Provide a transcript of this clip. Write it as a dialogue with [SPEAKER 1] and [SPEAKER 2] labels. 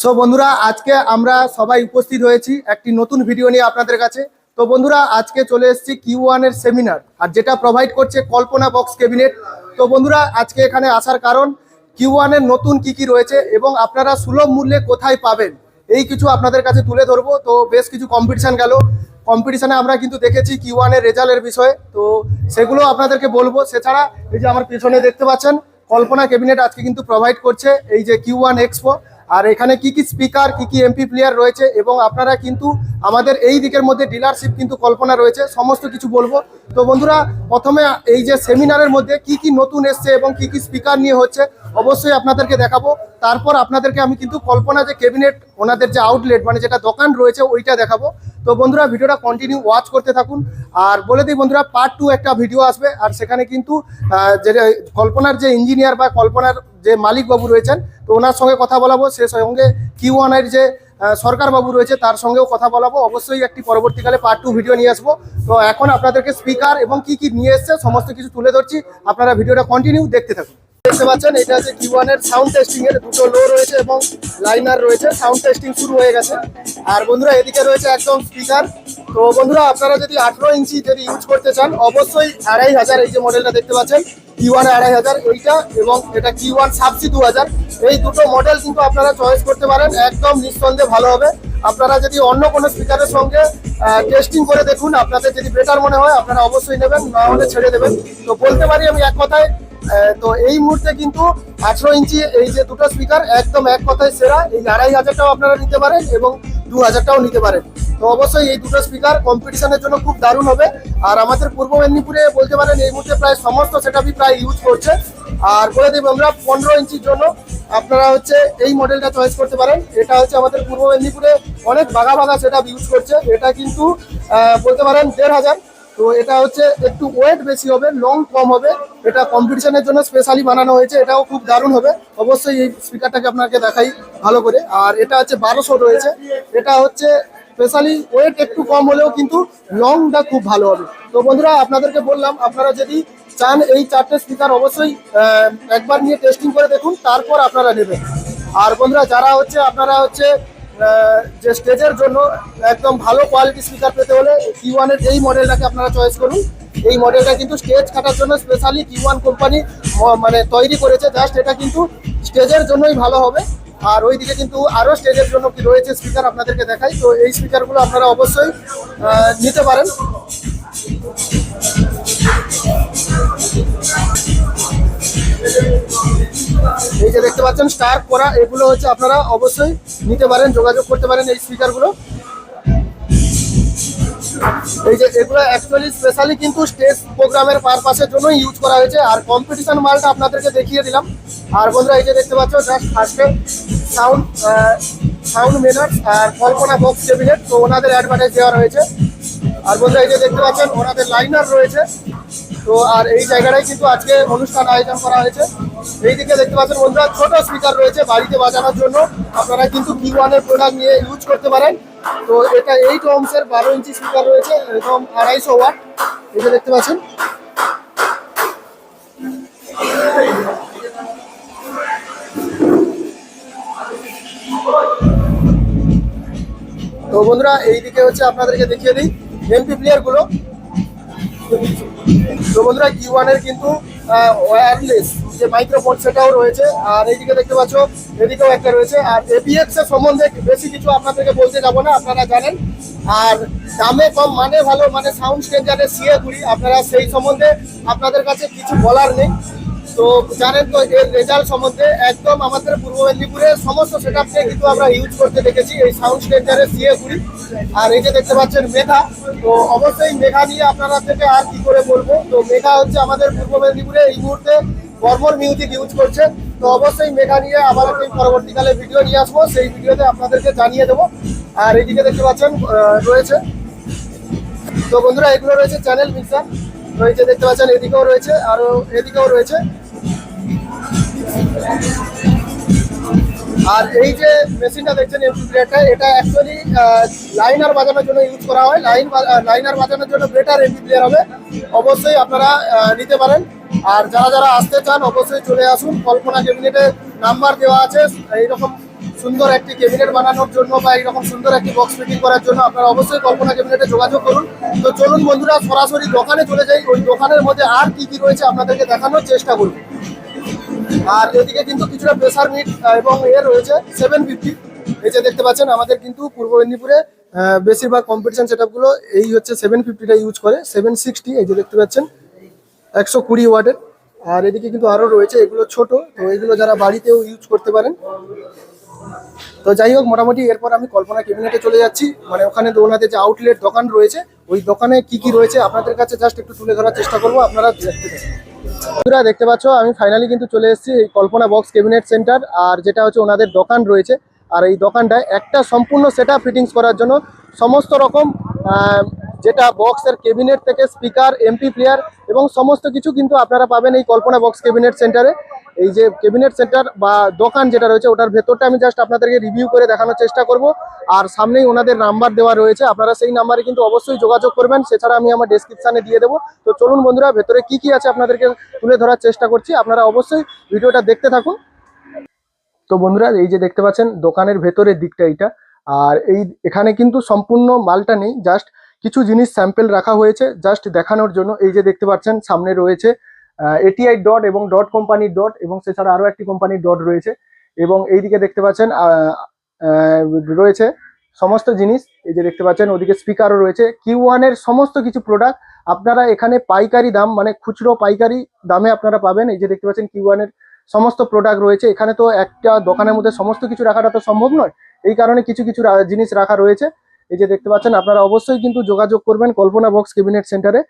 [SPEAKER 1] So বন্ধুরা, আজকে আমরা সবাই উপস্থিত হয়েছি একটি নতুন ভিডিও নিয়ে আপনাদের কাছে। তো, বন্ধুরা, আজকে চলে এসেছি কিউ ওয়ানের সেমিনার আর যেটা প্রোভাইড করছে কল্পনা বক্স ক্যাবিনেট তো, বন্ধুরা, আজকে এখানে আসার কারণ কিউ ওয়ানের নতুন কি কি রয়েছে এবং আপনারা সুলভ মূল্যে কোথায় পাবেন? এই কিছু আপনাদের কাছে তুলে ধরবো। তো, বেশ কিছু কম্পিটিশান গেল। কম্পিটিশানে আমরা কিন্তু দেখেছি কিউ ওয়ানের রেজাল্টের বিষয়ে। তো, সেগুলো আপনাদেরকে বলব। সেছাড়া, এই যে আমার পিছনে দেখতে পাচ্ছেন, কল্পনা ক্যাবিনেট আজকে কিন্তু প্রোভাইড করছে, এই যে কিউ ওয়ান এক্সপো আর এখানে কি কি স্পিকার কি কি এমপি প্লেয়ার রয়েছে এবং আপনারা কিন্তু আমাদের এই দিকের মধ্যে ডিলারশিপ কিন্তু কল্পনা রয়েছে, সমস্ত কিছু বলব। তো বন্ধুরা, প্রথমে এই যে সেমিনারের মধ্যে কি কি নতুন এসছে এবং কি কি স্পিকার নিয়ে হচ্ছে, অবশ্যই আপনাদেরকে দেখাবো। তারপর আপনাদেরকে আমি কিন্তু কল্পনা যে ক্যাবিনেট ওনাদের যে আউটলেট মানে যেটা দোকান রয়েছে, ওইটা দেখাবো। তো বন্ধুরা, ভিডিওটা কন্টিনিউ ওয়াচ করতে থাকুন। আর বলে দিই বন্ধুরা পার্ট টু একটা ভিডিও আসবে, আর সেখানে কিন্তু যে কল্পনার যে ইঞ্জিনিয়ার বা কল্পনার যে মালিক বাবু রয়েছেন তো ওনার সঙ্গে কথা বলাবো সে সঙ্গে কিউ ওয়ানের যে আহ, সরকার বাবু রয়েছে তার সঙ্গেও কথা বলাবো। অবশ্যই একটি পরবর্তীকালে পার্ট টু ভিডিও নিয়ে আসব। তো এখন আপনাদেরকে স্পিকার এবং কি কি নিয়ে এসছে সমস্ত কিছু তুলে ধরছি। আপনারা ভিডিওটা কন্টিনিউ দেখতে থাকুন। দেখতে পাচ্ছেন এটা হচ্ছে কিউ ওয়ানের সাউন্ড টেস্টিং এর দুটো লো রয়েছে এবং লাইনার রয়েছে। সাউন্ড টেস্টিং শুরু হয়ে গেছে। আর বন্ধুরা এদিকে রয়েছে একদম স্পিকার তো বন্ধুরা আপনারা যদি আঠেরো ইঞ্চি যদি ইউজ করতে চান অবশ্যই আড়াই হাজার এই যে মডেলটা দেখতে পাচ্ছেন কিউ ওয়ান আড়াই হাজার, এইটা এবং এটা কিউ ওয়ান সাবসি দু হাজার। এই দুটো মডেল কিন্তু আপনারা চয়েস করতে পারেন, একদম নিঃসন্দেহে ভালো হবে। আপনারা যদি অন্য কোনো স্পিকারের সঙ্গে টেস্টিং করে দেখুন, আপনাদের যদি বেটার মনে হয়, আপনারা অবশ্যই নেবেন, না হলে ছেড়ে দেবেন। তো বলতে পারি আমি এক কথায় তো এই মুহূর্তে কিন্তু আঠেরো ইঞ্চি এই যে দুটো স্পিকার একদম এক কথায় সেরা। এই আড়াই হাজারটাও আপনারা নিতে পারেন এবং দু হাজারটাও নিতে পারেন। তো অবশ্যই এই দুটো স্পিকার কম্পিটিশনের জন্য খুব দারুণ হবে। আর আমাদের পূর্ব মেদিনীপুরে বলতে পারেন এই মুহূর্তে প্রায় সমস্ত সেটআপই প্রায় ইউজ করছে। আর বলে দেব, আমরা পনেরো ইঞ্চির জন্য আপনারা হচ্ছে এই মডেলটা চয়েস করতে পারেন। এটা হচ্ছে আমাদের পূর্ব মেদিনীপুরে অনেক বাঘা বাঘা সেটআপ ইউজ করছে। এটা কিন্তু বলতে পারেন দেড় হাজার। তো এটা হচ্ছে একটু ওয়েট বেশি হবে লং কম হবে। এটা কম্পিটিশনের জন্য স্পেশালি বানানো হয়েছে। এটাও খুব দারুণ হবে। অবশ্যই এই স্পিকারটাকে আপনাকে দেখাই ভালো করে। আর এটা হচ্ছে বারোশো রয়েছে। এটা হচ্ছে স্পেশালি ওয়েট একটু কম হলেও কিন্তু লংটা খুব ভালো হবে। তো বন্ধুরা, আপনাদেরকে বললাম, আপনারা যদি চান এই চারটে স্পিকার অবশ্যই একবার নিয়ে টেস্টিং করে দেখুন, তারপর আপনারা নেবেন। আর বন্ধুরা, যারা হচ্ছে, আপনারা হচ্ছে যে স্টেজের জন্য একদম ভালো কোয়ালিটি স্পিকার পেতে হলে কি ওয়ানের এই মডেলটাকে আপনারা চয়েস করুন। এই মডেলটা কিন্তু স্টেজ কাটার জন্য স্পেশালি কি ওয়ান কোম্পানি মানে তৈরি করেছে। জাস্ট এটা কিন্তু স্টেজের জন্যই ভালো হবে। আর ওই দিকে কিন্তু আরও স্টেজের জন্য কি রয়েছে স্পিকার আপনাদেরকে দেখাই। তো এই স্পিকারগুলো আপনারা অবশ্যই নিতে পারেন। এই যে দেখতে পাচ্ছেন, স্টার করা, এগুলো হচ্ছে আপনারা অবশ্যই নিতে পারেন, যোগাযোগ করতে পারেন এই স্পিকারগুলো এই যে এগুলো অ্যাকচুয়ালি স্পেশালি কিন্তু স্টেজ প্রোগ্রামের পারপাসের জন্য ইউজ করা হয়েছে। আর কম্পিটিশন মালটা আপনাদেরকে দেখিয়ে দিলাম। আর বন্ধুরা, এই যে দেখতে পাচ্ছ জাস্ট ফার্স্টে সাউন্ড সাউন্ড মেনার্স আর কল্পনা বক্স টেবিলেট তো ওনাদের অ্যাডভার্টাইজ দেওয়া রয়েছে। আর বন্ধুরা, এই যে দেখতে পাচ্ছেন, ওনাদের লাইনার রয়েছে। তো আর এই জায়গাটাই কিন্তু আজকে অনুষ্ঠান আয়োজন করা হয়েছে। এইদিকে দেখতে পাচ্ছেন, বন্ধুরা, ছোট স্পিকার রয়েছে বাড়িতে বাজানোর জন্য। আপনারা কিন্তু কি ওয়ানের প্রোডাক্ট নিয়ে ইউজ করতে পারেন। তো এটা এইট ওমসের বারো ইঞ্চি স্পিকার রয়েছে এবং আড়াইশো ওয়াট এটা দেখতে পাচ্ছেন। তো বন্ধুরা, এইদিকে হচ্ছে আপনাদেরকে দেখিয়ে দিই এমপি প্লেয়ারগুলো তো বন্ধুরা কি ওয়ানের কিন্তু ওয়্যারলেস যে মাইক্রোফোন সেটাও রয়েছে। আর এইদিকে দেখতে পাচ্ছ, এদিকেও একটা রয়েছে। আর এবিএক্স এর সম্বন্ধে বেশি কিছু আপনাদেরকে বলতে যাব না, আপনারা জানেন। আর দামে কম মানে ভালো মানে সাউন্ড স্টেঞ্জারের সিএ কুড়ি, আপনারা সেই সম্বন্ধে আপনাদের কাছে কিছু বলার নেই। তো জানেন তো, এর রেজাল্ট সম্বন্ধে একদম আমাদের পূর্ব মেদিনীপুরে সমস্ত সেটআপকে কিন্তু আমরা ইউজ করতে দেখেছি, এই সাউন্ড স্টেঞ্জারের সিএ কুড়ি। আর এই যে দেখতে পাচ্ছেন মেঘা তো অবশ্যই মেঘা নিয়ে আপনারা থেকে আর কি করে বলব? তো মেঘা হচ্ছে আমাদের পূর্ব মেদিনীপুরে এই মুহূর্তে বর্মর মিউজিক ইউজ করছে তো অবশ্যই মেঘা নিয়ে আবার একটি পরবর্তীকালে ভিডিও নিয়ে আসব। সেই ভিডিওতে আপনাদেরকে জানিয়ে দেবো। আর এইদিকে দেখতে পাচ্ছেন রয়েছে। তো বন্ধুরা, এগুলো রয়েছে চ্যানেল মিক্সার রয়েছে দেখতে পাচ্ছেন, এদিকেও রয়েছে আরও এদিকেও রয়েছে। আর এই যে মেশিনটা দেখছেন এমপি প্লেয়ারটা এটা অ্যাকচুয়ালি লাইনার বাজানোর জন্য ইউজ করা হয়। লাইন লাইনার বাজানোর জন্য বেটার এমপি প্লেয়ার হবে। অবশ্যই আপনারা নিতে পারেন। আর যারা যারা আসতে চান, অবশ্যই চলে আসুন। কল্পনা ক্যাবিনেটে নাম্বার দেওয়া আছে। এইরকম সুন্দর একটি ক্যাবিনেট বানানোর জন্য বা এইরকম সুন্দর একটি বক্স ফিটিং করার জন্য আপনারা অবশ্যই কল্পনা ক্যাবিনেটে যোগাযোগ করুন। তো চলুন বন্ধুরা, সরাসরি দোকানে চলে যাই। ওই দোকানের মধ্যে আর কি কি রয়েছে আপনাদেরকে দেখানোর চেষ্টা করুন আর এদিকে কিন্তু কিছুটা প্রেসার মিট এবং এ রয়েছে সেভেন ফিফটি এই যে দেখতে পাচ্ছেন, আমাদের কিন্তু পূর্ব মেদিনীপুরে বেশিরভাগ কম্পিটিশন সেটআপগুলো এই হচ্ছে সেভেন ফিফটিটা ইউজ করে। সেভেন সিক্সটি এই যে দেখতে পাচ্ছেন। একশো কুড়ি ওয়াটের। আর এদিকে কিন্তু আরও রয়েছে, এগুলো ছোট, তো এগুলো যারা বাড়িতেও ইউজ করতে পারেন। তো যাই হোক, মোটামুটি এরপর আমি কল্পনা ক্যাবিনেটে চলে যাচ্ছি। মানে ওখানে ওনাদের যে আউটলেট দোকান রয়েছে, ওই দোকানে কি কি রয়েছে আপনাদের কাছে জাস্ট একটু তুলে ধরার চেষ্টা করব, আপনারা দেখতে বন্ধুরা, দেখতে পাচ্ছ, আমি ফাইনালি কিন্তু চলে এসেছি এই কল্পনা বক্স ক্যাবিনেট সেন্টার আর যেটা হচ্ছে ওনাদের দোকান রয়েছে। আর এই দোকানটায় একটা সম্পূর্ণ সেট ফিটিংস করার জন্য সমস্ত রকম যেটা বক্সের ক্যাবিনেট থেকে স্পিকার এমপি প্লেয়ার এবং সমস্ত কিছু কিন্তু আপনারা পাবেন এই কল্পনা বক্স ক্যাবিনেট সেন্টারে এই যে ক্যাবিনেট সেন্টার বা দোকান যেটা রয়েছে, ওটার ভেতরটা আমি জাস্ট আপনাদেরকে রিভিউ করে দেখানোর চেষ্টা করব। আর সামনেই ওনাদের নাম্বার দেওয়া রয়েছে, আপনারা সেই নাম্বারে কিন্তু অবশ্যই যোগাযোগ করবেন। সেছাড়া আমি আমার ডেসক্রিপশানে দিয়ে দেবো। তো চলুন বন্ধুরা, ভেতরে কি কি আছে আপনাদেরকে তুলে ধরার চেষ্টা করছি। আপনারা অবশ্যই ভিডিওটা দেখতে থাকুন। তো বন্ধুরা, এই যে দেখতে পাচ্ছেন, দোকানের ভেতরের দিকটা এইটা। আর এই, এখানে কিন্তু সম্পূর্ণ মালটা নেই জাস্ট কিছু জিনিস স্যাম্পেল রাখা হয়েছে জাস্ট দেখানোর জন্য। এই যে দেখতে পাচ্ছেন, সামনে রয়েছে এটিআই ডট এবং ডট কোম্পানির ডট এবং সেছাড়া আরও একটি কোম্পানির ডট রয়েছে। এবং এইদিকে দেখতে পাচ্ছেন রয়েছে সমস্ত জিনিস। এই যে দেখতে পাচ্ছেন, ওদিকে স্পিকারও রয়েছে। কিউ ওয়ানের সমস্ত কিছু প্রোডাক্ট আপনারা এখানে পাইকারি দাম মানে খুচরো পাইকারি দামে আপনারা পাবেন। এই যে দেখতে পাচ্ছেন কিউ ওয়ানের সমস্ত প্রোডাক্ট রয়েছে। এখানে তো একটা দোকানের মধ্যে সমস্ত কিছু রাখাটা তো সম্ভব নয়। এই কারণে কিছু কিছু জিনিস রাখা রয়েছে। এই যে দেখতে পাচ্ছেন আপনারা অবশ্যই কিন্তু যোগাযোগ করবেন কল্পনা বক্স ক্যাবিনেট সেন্টারে।